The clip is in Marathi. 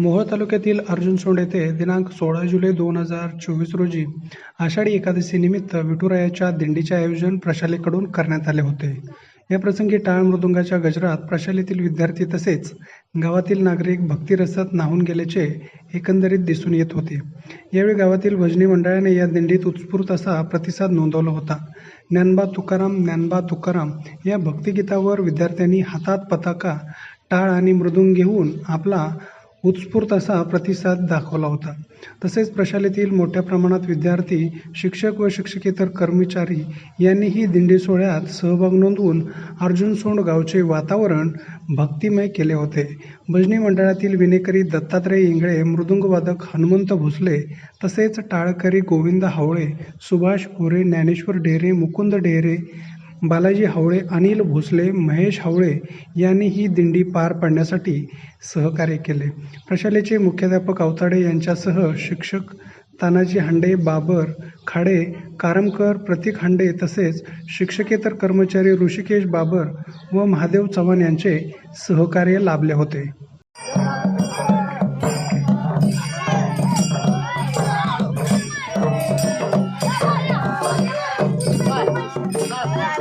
मोहोळ तालुक्यातील अर्जुन सोंड येथे दिनांक सोळा जुलै दोन हजार चोवीस रोजी आषाढी एकादशीनिमित्त विठुरायाच्या दिंडीचे आयोजन प्रशालेकडून करण्यात आले होते. या प्रसंगी टाळ मृदुंगाच्या गजरात प्रशालेतील विद्यार्थी तसेच गावातील नागरिक भक्तिरसात नाहून गेल्याचे एकंदरीत दिसून येत होते. यावेळी गावातील भजनी मंडळाने या दिंडीत उत्स्फूर्त असा प्रतिसाद नोंदवला होता. ज्ञानबा तुकाराम ज्ञानबा तुकाराम या भक्तिगीतावर विद्यार्थ्यांनी हातात पताका टाळ आणि मृदुंग घेऊन आपला उत्स्फूर्त असा प्रतिसाद दाखवला होता. तसेच प्रशालेतील मोठ्या प्रमाणात विद्यार्थी शिक्षक व शिक्षकेतर कर्मचारी यांनीही दिंडी सोहळ्यात सहभाग नोंदवून अर्जुन सोंड गावचे वातावरण भक्तिमय केले होते. भजनी मंडळातील विनेकरी दत्तात्रय इंगळे मृदुंगवादक हनुमंत भोसले तसेच टाळकरी गोविंद हावळे सुभाष गोरे ज्ञानेश्वर ढेरे मुकुंद ढेरे बालाजी हावळे अनिल भोसले महेश हावळे यांनी ही दिंडी पार पाडण्यासाठी सहकार्य केले. प्रशालेचे मुख्याध्यापक अवताडे यांच्यासह शिक्षक तानाजी हांडे बाबर खाडे कारमकर प्रतीक हांडे तसेच शिक्षकेतर कर्मचारी ऋषिकेश बाबर व महादेव चव्हाण यांचे सहकार्य लाभले होते. Yeah.